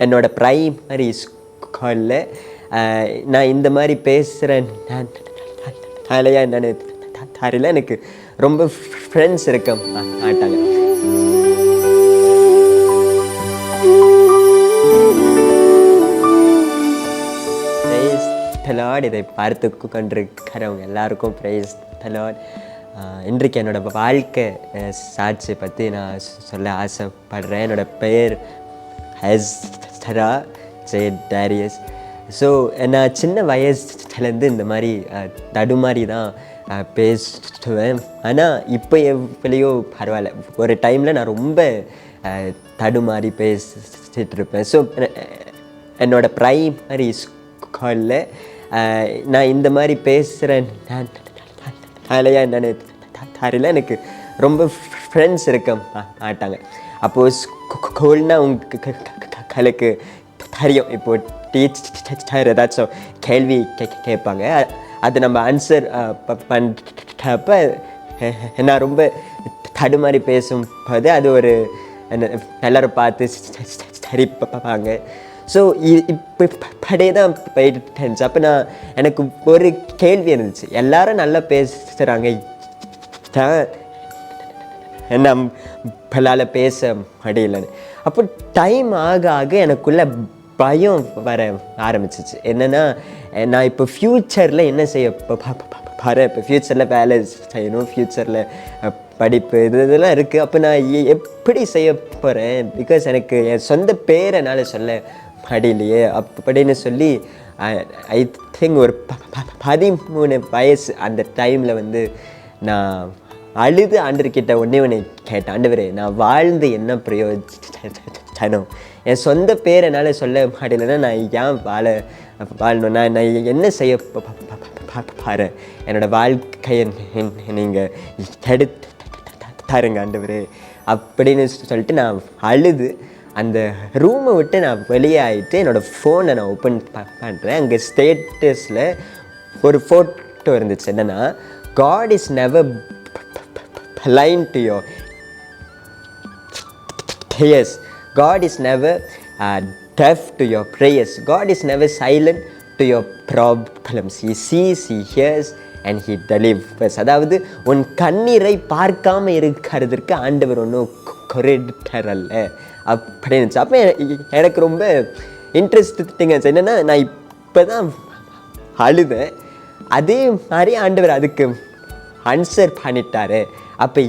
என்னோட ப்ரைமரி ஸ்கூலில் நான் இந்த மாதிரி பேசுகிறேன் அலையா என்னென்னு தெரியல எனக்கு ரொம்ப ஃப்ரெண்ட்ஸ் இருக்க மாட்டாங்க தலாட் இதை பார்த்து கொண்டிருக்கிறவங்க எல்லாருக்கும் பிரைஸ் தலாட் இன்றைக்கு என்னோட வாழ்க்கை சாட்சியை பற்றி நான் சொல்ல ஆசைப்படுறேன் என்னோட பெயர் ஹெஸ்டரா ஜே டேரியஸ் ஸோ நான் சின்ன வயசுலேருந்து இந்த மாதிரி தடுமாறி தான் பேசுவேன். ஆனால் இப்போ எவ்வளையோ பரவாயில்ல. ஒரு டைமில் நான் ரொம்ப தடுமாறி பேசிட்டு இருப்பேன் ஸோ என்னோடய ப்ரைமரி ஸ்கூலில் நான் இந்த மாதிரி பேசுகிறேன் வேலையாக என்னென்னு தெரியல எனக்கு ரொம்ப ஃப்ரெண்ட்ஸ் இருக்க மாட்டாங்க. அப்போது ஸ்கூல்னால் உங்களுக்கு தெரியும் இப்போ டீச்சர் ஏதாச்சும் கேள்வி கேட்பாங்க அது நம்ம ஆன்சர் பண்ணுறப்ப நான் ரொம்ப தடுமாறி பேசும்போது அது ஒரு என்ன எல்லாரும் பார்த்து சரி பார்ப்பாங்க ஸோ இப்போ படையே தான் போயிட்டு இருந்துச்சு அப்போ நான் எனக்கு ஒரு கேள்வி இருந்துச்சு எல்லாரும் நல்லா பேசுகிறாங்க நம்மளால் பேச முடியலன்னு அப்போ டைம் ஆக ஆக எனக்குள்ள பயம் வர ஆரம்பிச்சிச்சு. என்னென்னா நான் இப்போ ஃப்யூச்சரில் என்ன செய்ய பாரு இப்போ ஃப்யூச்சரில் வேலை செய்யணும் ஃப்யூச்சரில் படிப்பு இது இதெல்லாம் இருக்குது அப்போ நான் எப்படி செய்ய போகிறேன் பிகாஸ் எனக்கு என் சொந்த பேரை என்னால் சொல்ல முடியலையே. அப்படின்னு சொல்லி ஐ திங்க் ஒரு ப- ப- பதிமூணு வயசு அந்த டைமில் வந்து நான் அழுது ஆண்டர்கிட்ட ஒன்றே ஒன்று கேட்டேன் ஆண்டவரே நான் வாழ்ந்து என்ன பிரயோஜனம் என் சொந்த பேர் என்னால் சொல்ல முடியலன்னா நான் ஏன் வாழ வாழணும் நான் நான் என்ன செய்ய பாரு. என்னோடய வாழ்க்கையை நீங்கள் எடுத்து தருங்க ஆண்டவரே. அப்படின்னு சொல்லிட்டு நான் அழுது அந்த ரூமை விட்டு நான் வெளியே ஆகிட்டு என்னோடய ஃபோனை நான் ஓப்பன் பண்ணுறேன் அங்கே ஸ்டேட்டஸில் ஒரு ஃபோட்டோ இருந்துச்சு. என்னென்னா God is never blind to your yes God is never uh, deaf to your prayers. God is never silent to your problems. He sees, He hears and He delivers. அதாவது உன் கண்ணீரை பார்க்காம இருக்கிறதுக்கு ஆண்டவர் ஒன்றும் கொரிடர் அல்ல அப்படின்னு அப்போ எனக்கு ரொம்ப இன்ட்ரெஸ்டிங் என்னென்னா நான் இப்போ தான் அழுதேன். அதே மாதிரி ஆண்டவர் அதுக்கு ஆன்சர் பண்ணிட்டாரு. அப்போ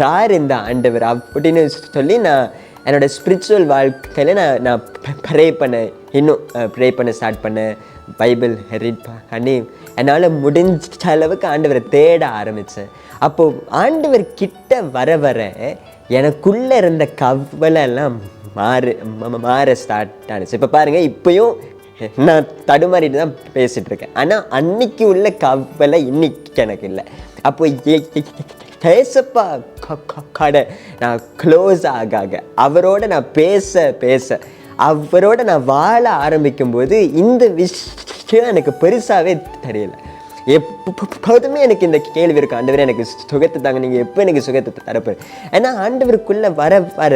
யார் இந்த ஆண்டவர் அப்படின்னு சொல்லி நான் என்னோட ஸ்பிரிச்சுவல் வாழ்க்கையில் நான் நான் ப்ரே பண்ண இன்னும் ப்ரே பண்ண ஸ்டார்ட் பண்ணேன் பைபிள் ரீட் பண்ணி என்னால் முடிஞ்ச அளவுக்கு ஆண்டவரை தேட ஆரம்பித்தேன் அப்போது ஆண்டவர் கிட்ட வர வர எனக்குள்ளே இருந்த கவலை எல்லாம் மாறு மாற ஸ்டார்ட் ஆனிச்சு. இப்போ பாருங்கள் இப்போயும் நான் தடுமாறிட்டு தான் பேசிகிட்ருக்கேன் இருக்கேன். ஆனால் அன்னைக்கு உள்ள கவலை இன்னைக்கு எனக்கு இல்லை. அப்போ பேசப்பா க- கடை நான் க்ளோஸ் ஆக ஆக அவரோட நான் பேச பேச. அவரோட நான் வாழ ஆரம்பிக்கும்போது இந்த விஷயம் எனக்கு பெருசாகவே தெரியல. எப்போதுமே எனக்கு இந்த கேள்வி இருக்கும் ஆண்டவர் எனக்கு சுகத்தை தாங்க. நீங்கள் எப்போ எனக்கு சுகத்தை தரப்பு ஏன்னா ஆண்டவருக்குள்ளே வர வர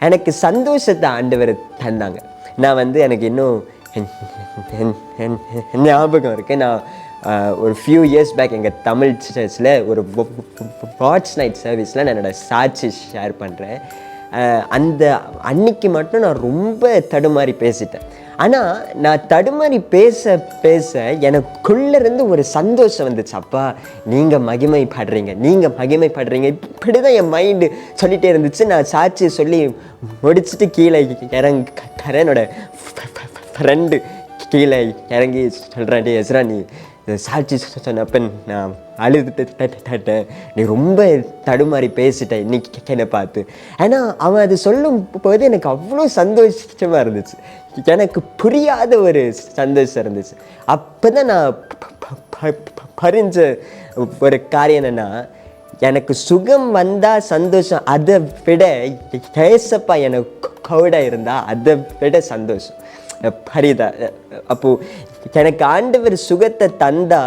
எனக்கு சந்தோஷத்தை ஆண்டவர் தந்தாங்க. நான் வந்து எனக்கு இன்னும் ஞாபகம் இருக்கு. நான் ஒரு ஃபியூ இயர்ஸ் பேக் எங்கள் தமிழ் சர்ச்சில் ஒரு வாட்ச் நைட் சர்வீஸில் நான் என்னோட சாட்சி ஷேர் பண்ணுறேன் அந்த அன்னைக்கு மட்டும் நான் ரொம்ப தடுமாறி பேசிட்டேன். ஆனால் நான் தடுமாறி பேச பேச எனக்குள்ளேருந்து ஒரு சந்தோஷம் வந்துச்சு. அப்பா நீங்கள் மகிமைப்படுறீங்க நீங்கள் மகிமைப்படுறீங்க. இப்படி தான் என் மைண்டு சொல்லிகிட்டே இருந்துச்சு. நான் சாட்சி சொல்லி முடிச்சுட்டு கீழே இறங்க என்னோட ஃப்ரெண்டு கீழே இறங்கி சொல்கிறேன் டே எஸ்ரா நீ சாட்சி சொன்னப்ப நான் அழுதுட்டு நீ ரொம்ப தடுமாறி பேசிட்ட இன்னைக்கு என்னை பார்த்து. ஏன்னா அவன் அது சொல்லும் போது எனக்கு அவ்வளோ சந்தோஷமாக இருந்துச்சு. எனக்கு புரியாத ஒரு சந்தோஷம் இருந்துச்சு. அப்போ தான் நான் ப- ப- ப- பறிஞ்ச ஒரு காரியம் என்னென்னா எனக்கு சுகம் வந்தால் சந்தோஷம் அதை விட ஏசப்பா எனக்கு கவுடாக இருந்தால் அதை விட சந்தோஷம். பரிதா அப்போ எனக்கு ஆண்டவர் சுகத்தை தந்தா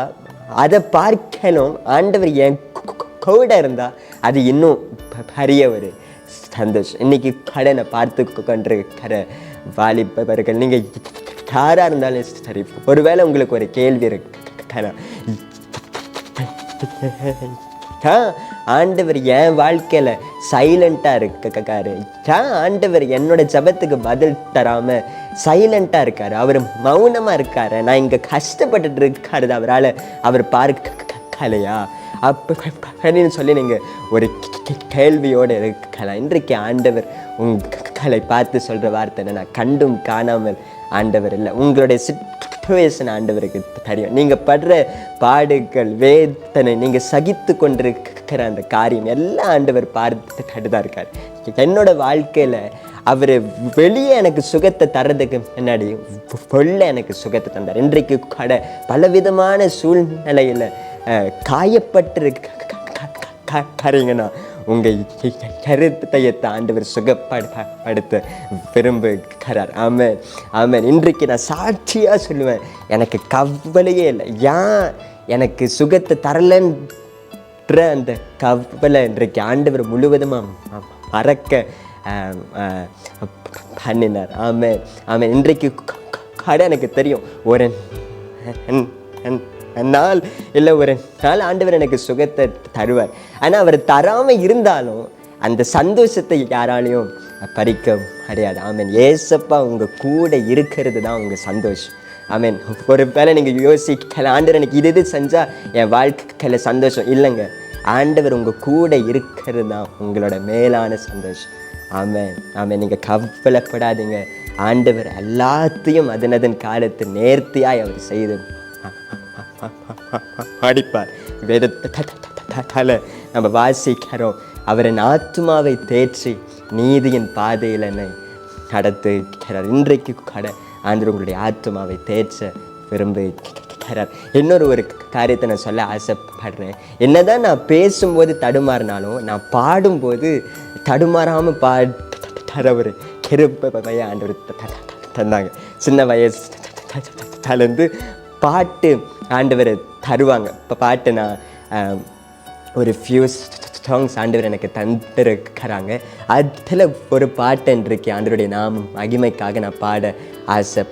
அதை பார்க்கணும். ஆண்டவர் என் கூட இருந்தா அது இன்னும் பரிய பெரிய ஒரு சந்தோஷம். இன்னைக்கு கடனை பார்த்து கொண்டிருக்கிற வாலிபர்கள் நீங்கள் யாராக இருந்தாலும் சரி ஒருவேளை உங்களுக்கு ஒரு கேள்வி இருக்கலாம் ஆ, ஆண்டவர் என் வாழ்க்கையில் சைலண்ட்டாக இருக்காரு ஏன் ஆண்டவர் என்னோட ஜெபத்துக்கு பதில் தராம சைலண்ட்டாக இருக்கார். அவர் மௌனமாக இருக்கார். நான் இங்கே கஷ்டப்பட்டுட்டு இருக்காரு அவரால் அவர் பார்க்கலையா அப்படின்னு சொல்லி நீங்கள் ஒரு கேள்வியோடு இருக்கலாம். இன்றைக்கு ஆண்டவர் உங்களை பார்த்து சொல்கிற வார்த்தை என்ன, நான் கண்டும் காணாமல் ஆண்டவர் இல்லை. உங்களுடைய சுச்சுவேஷன் ஆண்டவருக்கு தெரியும். நீங்கள் படுற பாடுகள் வேதனை நீங்கள் சகித்து கொண்டிருக்கிற அந்த காரியம் எல்லாம் ஆண்டவர் பார்த்து தான் இருக்கார். என்னோட வாழ்க்கையில் அவர் வெளியே எனக்கு சுகத்தை தர்றதுக்கு முன்னாடி வெளில எனக்கு சுகத்தை தந்தார். இன்றைக்கு கடை பலவிதமான சூழ்நிலையில் காயப்பட்டிருக்கீங்கன்னா உங்கள் கருத்தையை தாண்டவர் சுகப்படுத்த விரும்புகிறார். ஆமேன் ஆமேன். இன்றைக்கு நான் சாட்சியாக சொல்லுவேன் எனக்கு கவலையே இல்லை. ஏன் எனக்கு சுகத்தை தரலன்ற அந்த கவலை இன்றைக்கு ஆண்டவர் முழுவதுமாக மறக்க பண்ணினார். ஆமாம் ஆமாம் இன்றைக்கு கடை எனக்கு தெரியும். ஒரு நாள் இல்லை ஒரு நாள் ஆண்டவர் எனக்கு சுகத்தை தருவார். ஆனால் அவர் தராமல் இருந்தாலும் அந்த சந்தோஷத்தை யாராலையும் பறிக்க முடியாது. ஆமீன். ஏசப்பா உங்கள் கூட இருக்கிறது தான் உங்கள் சந்தோஷம். ஆமீன். ஒரு வேளை நீங்கள் யோசிக்கல ஆண்டவர் எனக்கு இது இது செஞ்சால் என் வாழ்க்கையில் சந்தோஷம் இல்லைங்க. ஆண்டவர் உங்கள் கூட இருக்கிறது தான் உங்களோட மேலான சந்தோஷம். ஆமாம் ஆமாம் நீங்கள் கவலைப்படாதீங்க. ஆண்டவர் எல்லாத்தையும் அதனதன் காலத்து நேர்த்தியாய் அவர் செய்து அடிப்பார் வேதத்தால நம்ம வாசிக்கிறோம். அவரின் ஆத்மாவை தேற்றி நீதியின் பாதையில் என்னை நடத்துகிறார். இன்றைக்கு கடை ஆண்டு உங்களுடைய ஆத்மாவை தேற்ற விரும்புகிறார் இன்னொரு ஒரு காரியத்தை நான் சொல்ல ஆசைப்படுறேன். என்னதான் நான் பேசும்போது தடுமாறினாலும் நான் பாடும்போது தடுமாறாமல் பாடுற ஒரு கெருப்பைய ஆண்டவர் தந்தாங்க. சின்ன வயசு தளர்ந்து பாட்டு ஆண்டவர் தருவாங்க. இப்போ பாட்டு நான் ஒரு ஃபியூஸ் சாங்ஸ் ஆண்டவர் எனக்கு தந்திருக்கிறாங்க. அதில் ஒரு பாட்டு இன்றைக்கு ஆண்டவருடைய நாம் மகிமைக்காக நான் பாட ஆசை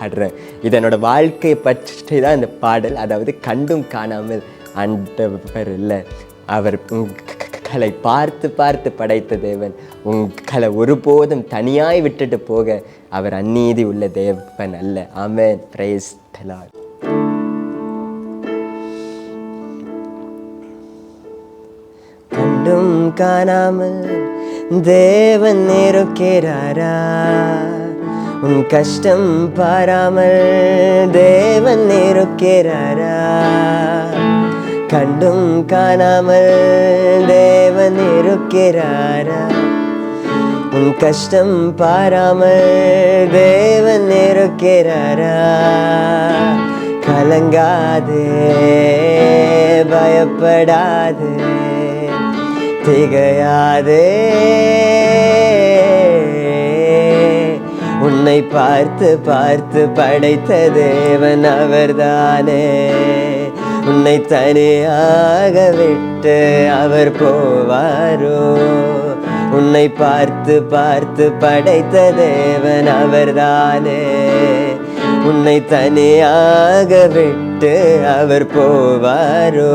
பாடுறேன் இது என்னோடய வாழ்க்கையை பற்றி தான் இந்த பாடல். அதாவது கண்டும் காணாமல் ஆண்டவர் இல்லை. அவர் உங்களை பார்த்து பார்த்து படைத்த தேவன். உங்களை ஒருபோதும் தனியாய் விட்டுட்டு போக அவர் அந்நீதி உள்ள தேவன் அல்ல. ஆமென். பிரைஸ் கண்டும் காணாமல் தேவன் இருக்கிறாரா? உன் கஷ்டம் பாராமல் தேவன் இருக்கிறாரா? கண்டும் காணாமல் தேவன் இருக்கிறாரா? உன் கஷ்டம் பாராமல் தேவன் இருக்கிறாரா? கலங்காது பயப்படாது திகையாதே. பார்த்து பார்த்து படைத்த தேவன் அவர்தானே. உன்னை தனியாக விட்டு அவர் போவாரோ? உன்னை பார்த்து பார்த்து படைத்த தேவன் அவர்தானே. உன்னை தனியாக விட்டு அவர் போவாரோ?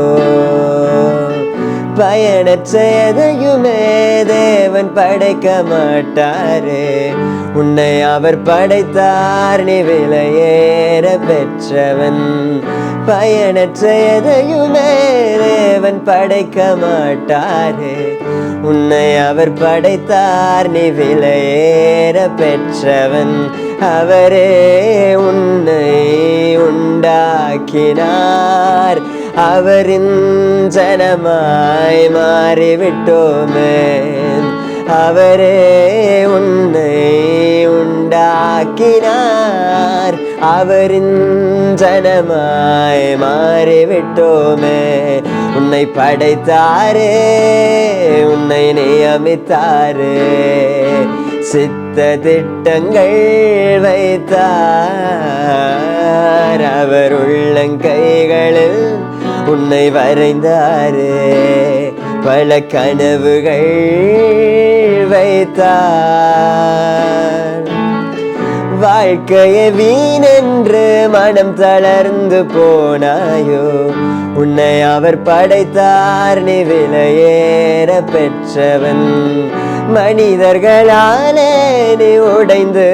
பயனற்ற எதையுமே தேவன் படைக்க மாட்டாரே. உன்னை அவர் படைத்தார் நீ விலையேற பெற்றவன். பயனற்ற எதையுமே தேவன் படைக்க மாட்டாரே. உன்னை அவர் படைத்தார் நீ விலையேற பெற்றவன். அவரே உன்னை உண்டாக்கினார். அவரின் ஜனமாய் மாறிவிட்டோமே அவரே உன்னை உண்டாக்கினார் அவரின் ஜனமாய் மாறிவிட்டோமே உன்னை படைத்தாரே உன்னை நியமித்தாரே சித்த திட்டங்கள் வைத்தார் அவர் உள்ளங்கைகளில் உன்னை வரைந்தாரே. பல கனவுகள் வைத்தார். வாழ்க்கையை வீணென்று மனம் தளர்ந்து போனாயோ? உன்னை அவர் படைத்தார் நீ விலையேற பெற்றவன். மனிதர்களாலே நீ உடைந்து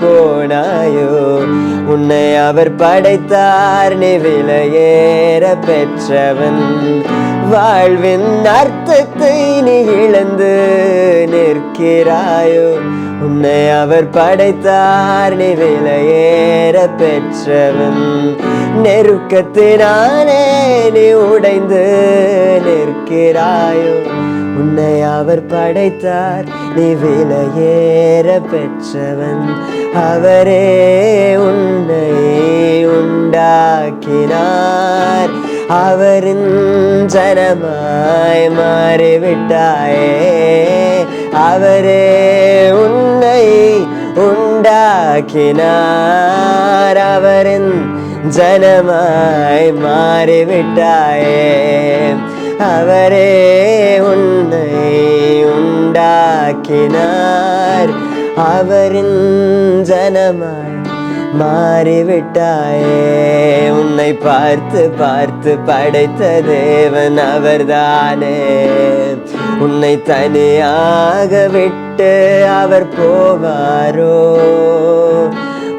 போனாயோ? உன்னை அவர் படைத்தார் நீ விலையேற பெற்றவன். வாழ்வின் அர்த்தத்தை நீ இழந்து நிற்கிறாயோ? உன்னை அவர் படைத்தார் நீ விலையேற பெற்றவன். நெருக்கத்தினானே நீ உடைந்து நிற்கிறாயோ. உன்னை அவர் படைத்தார் நீ விலையேற பெற்றவன். அவரே உன்னை உண்டாக்கினார். அவரின் ஜனமாய் மாறிவிட்டாயே. அவரே உன்னை உண்டாக்கினார். அவரின் ஜனமாய் மாறிவிட்டாயே. அவரே உன்னை உண்டாக்கினார். அவரின் ஜனமாய் மாறிவிட்டாயே. உன்னை பார்த்து பார்த்து படைத்த தேவன் அவர்தானே. உன்னை தனியாக விட்டு அவர் போவாரோ?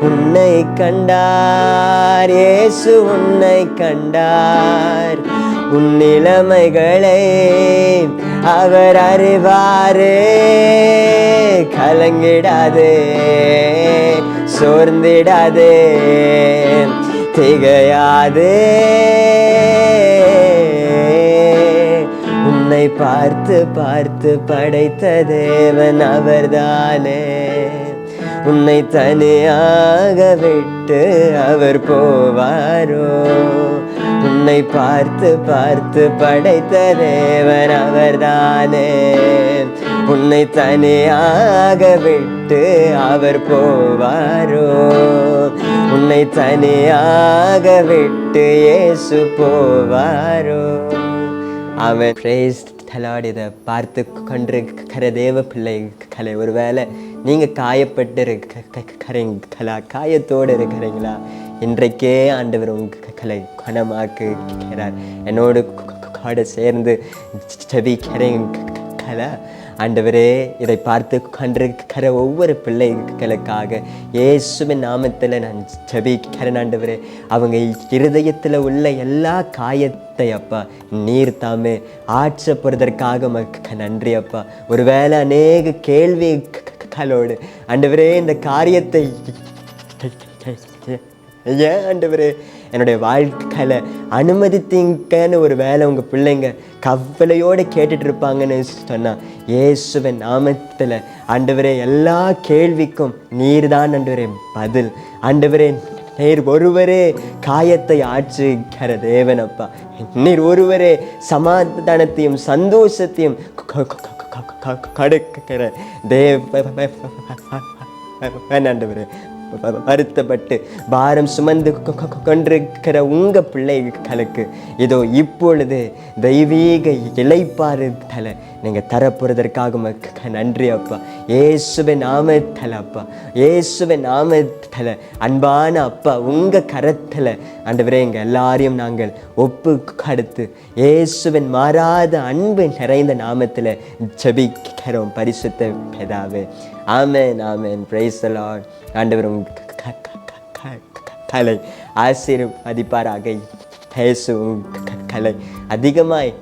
உன்னை கண்டார் இயேசு உன்னை கண்டார். உன் நிலைமைகளை அவர் அறிவாரே. கலங்கிடாதே சோர்ந்திடாதே திகையாதே. என்னை பார்த்து பார்த்து படைத்த தேவன் அவர்தானே. உன்னை தனியாக விட்டு அவர் போவாரோ. உன்னை பார்த்து பார்த்து படைத்த தேவன் அவர்தானே. உன்னை தனியாக விட்டு அவர் போவாரோ. உன்னை தனியாக விட்டு ஏசு போவாரோ. அவன் பிரேஸ் தலாட் இதை பார்த்து கொண்டிருக்கிற தேவ பிள்ளைகளை ஒருவேளை நீங்கள் காயப்பட்டு இருக்கிறீங்களா காயத்தோடு இருக்கிறீங்களா? இன்றைக்கே ஆண்டவர் உங்களை குணமாக்குகிறார். என்னோடு கூட சேர்ந்து ஜெபிக்கிறீங்களா ஆண்டவரே இதை பார்த்து கண்டிருக்கிற ஒவ்வொரு பிள்ளைகளுக்காக இயேசுவின் நாமத்தில் நான் ஜபிக்கிறேன் ஆண்டவரே அவங்க இருதயத்தில் உள்ள எல்லா காயத்தை அப்பா நீர் தாமே ஆற்றப்படுவதற்காக மக்க நன்றி அப்பா ஒருவேளை அநேக கேள்வி களோடு ஆண்டவரே இந்த காரியத்தை ஏன் ஆண்டவரே என்னுடைய வாழ்க்கையில் அனுமதித்தீங்கன்னு ஒரு வேலை உங்கள் பிள்ளைங்க கவலையோடு கேட்டுட்டு இருப்பாங்கன்னு சொன்னா இயேசுவின் நாமத்தில் அண்டவரே எல்லா கேள்விக்கும் நீர் தான் அண்டவரே பதில் ஆண்டவரே நீர் ஒருவரே காயத்தை ஆற்றுகிற தேவனப்பா நீர் ஒருவரே சமாதானத்தையும் சந்தோஷத்தையும் கடுக்கிற தேவ ஆண்டவரே வருத்தப்பட்டு பாரம் சுமந்து கொ- கொண்டிருக்கிற உங்க பிள்ளைகளுக்கு இதோ இப்பொழுது தெய்வீக இலைப்பாறுதலை நீங்கள் தரப்போறதற்காக நன்றி அப்பா. இயேசுவின் நாமத்தலை அப்பா. இயேசுவின் நாமத்தலை அன்பான அப்பா உங்க கரத்தில் ஆண்டவரே எங்கள் எல்லாரையும் நாங்கள் ஒப்பு கடுத்து இயேசுவின் மாறாத அன்பு நிறைந்த நாமத்தில் ஜபிக்கிறோம் பரிசுத்த பிதாவே. ஆமேன் ஆமேன். பிரைஸ் லார்ட் ஆண்டவர் க- க- க- கலை ஆசீர்வதிப்பாராக இயேசு க- கலை அதிகமாய்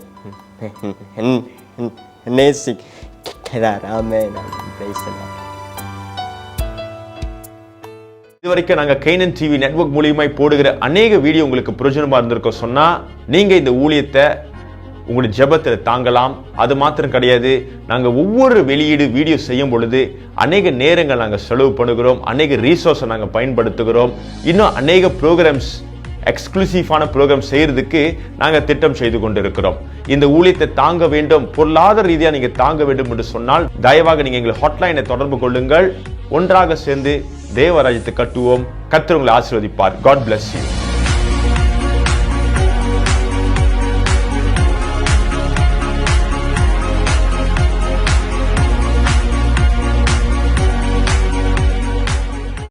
நேசிக்கிறார். ஆமேன் ஆமென். பிரைஸ் லார்ட் இதுவரைக்கும் நாங்கள் கைனன் டிவி நெட்ஒர்க் மூலியமாய் போடுகிற அநேக வீடியோ உங்களுக்கு பிரயோஜனமாக இருந்திருக்கோம் சொன்னால் நீங்கள் இந்த ஊழியத்தை உங்களுடைய ஜெபத்தில் தாங்கலாம். அது மாத்திரம் கிடையாது. நாங்கள் ஒவ்வொரு வெளியீடு வீடியோ செய்யும் பொழுது அநேக நேரங்கள் நாங்கள் செலவு பண்ணுகிறோம். அநேக ரீசோர்ஸை நாங்கள் பயன்படுத்துகிறோம். இன்னும் அநேக ப்ரோக்ராம்ஸ் எக்ஸ்க்ளூசிவான ப்ரோக்ராம் செய்கிறதுக்கு நாங்கள் திட்டம் செய்து கொண்டிருக்கிறோம். இந்த ஊழியத்தை தாங்க வேண்டும். பொருளாதார ரீதியாக நீங்கள் தாங்க வேண்டும் என்று சொன்னால் தயவாக நீங்கள் எங்களை ஹாட்லைனை தொடர்பு கொள்ளுங்கள். ஒன்றாக சேர்ந்து தேவராஜ்யத்தை கட்டுவோம். கத்திரவங்களை உங்களை ஆசீர்வதிப்பார். God bless you